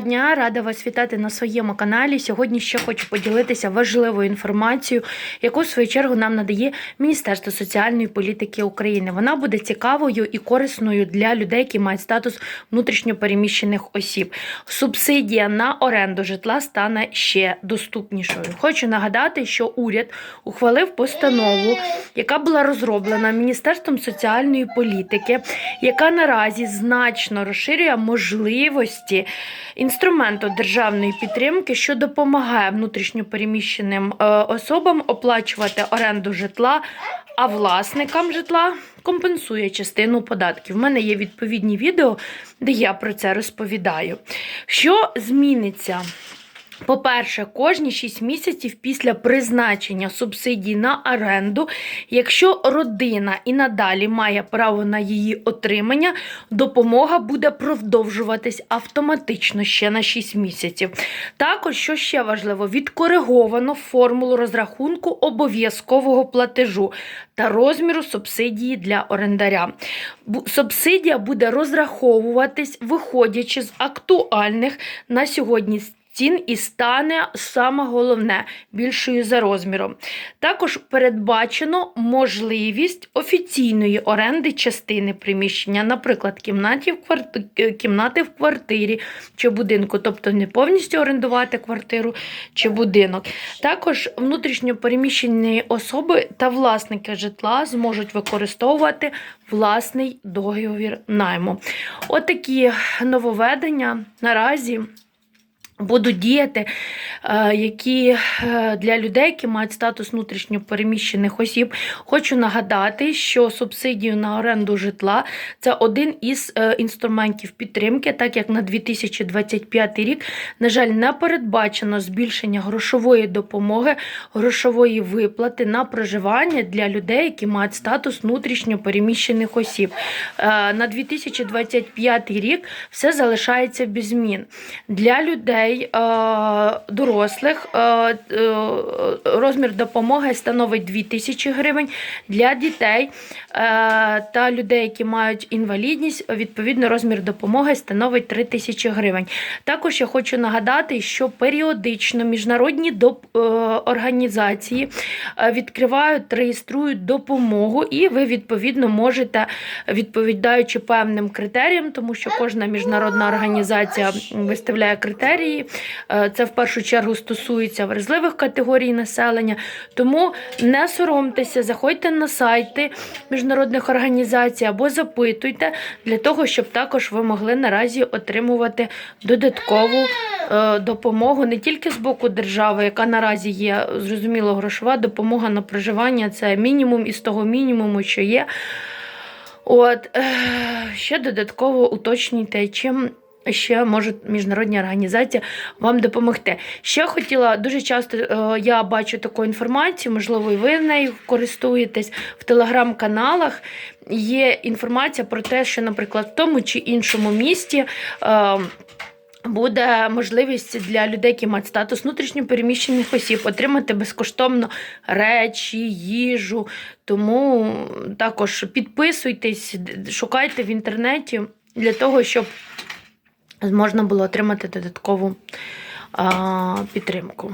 Дня, рада вас вітати на своєму каналі. Сьогодні ще хочу поділитися важливою інформацією, яку в свою чергу нам надає Міністерство соціальної політики України. Вона буде цікавою і корисною для людей, які мають статус внутрішньопереміщених осіб. Субсидія на оренду житла стане ще доступнішою. Хочу нагадати, що уряд ухвалив постанову, яка була розроблена Міністерством соціальної політики, яка наразі значно розширює можливості інструменту державної підтримки, що допомагає внутрішньопереміщеним е, особам оплачувати оренду житла, а власникам житла компенсує частину податків. У мене є відповідні відео, де я про це розповідаю. Що зміниться? По-перше, кожні 6 місяців після призначення субсидій на оренду, якщо родина і надалі має право на її отримання, допомога буде продовжуватись автоматично ще на 6 місяців. Також, що ще важливо, відкориговано формулу розрахунку обов'язкового платежу та розміру субсидії для орендаря. Субсидія буде розраховуватись, виходячи з актуальних на сьогодні цін і стане саме головне більшою за розміром. Також передбачено можливість офіційної оренди частини приміщення, наприклад, кімнаті в кварти... е, кімнати в квартирі чи будинку, тобто не повністю орендувати квартиру чи будинок. Також внутрішньо переміщені особи та власники житла зможуть використовувати власний договір найму. Отакі нововведення наразі будуть діяти, е, які е, для людей, які мають статус внутрішньо переміщених осіб. Хочу нагадати, що субсидію на оренду житла це один із е, інструментів підтримки, так як на 2025 рік, на жаль, не передбачено збільшення грошової допомоги, грошової виплати на проживання для людей, які мають статус внутрішньо переміщених осіб. На 2025 рік все залишається без змін. Для людей е, дорослих е, е, розмір допомоги становить 2000 гривень. Для дітей та людей, які мають інвалідність, відповідно розмір допомоги становить 3000 гривень. Також я хочу нагадати, що періодично міжнародні організації відкривають, реєструють допомогу, і ви відповідно можете, відповідаючи певним критеріям, тому що кожна міжнародна організація виставляє критерії. Е, Це в першу чергу стосується вразливих категорій населення. Тому не соромтеся, заходьте на сайти міжнародних організацій або запитуйте для того, щоб також ви могли наразі отримувати додаткову е, допомогу не тільки з боку держави, яка наразі є зрозуміло грошова допомога на проживання. Це мінімум із того мінімуму, що є. От е, ще додатково уточнюйте, чим. Ще можуть міжнародні організації вам допомогти. Ще хотіла дуже часто е, я бачу таку інформацію, можливо, і ви нею користуєтесь в телеграм-каналах. Є інформація про те, що, наприклад, в тому чи іншому місті. Е, Буде можливість для людей, які мають статус внутрішньопереміщених осіб, отримати безкоштовно речі, їжу. Тому також підписуйтесь, шукайте в інтернеті для того, щоб можна було отримати додаткову підтримку.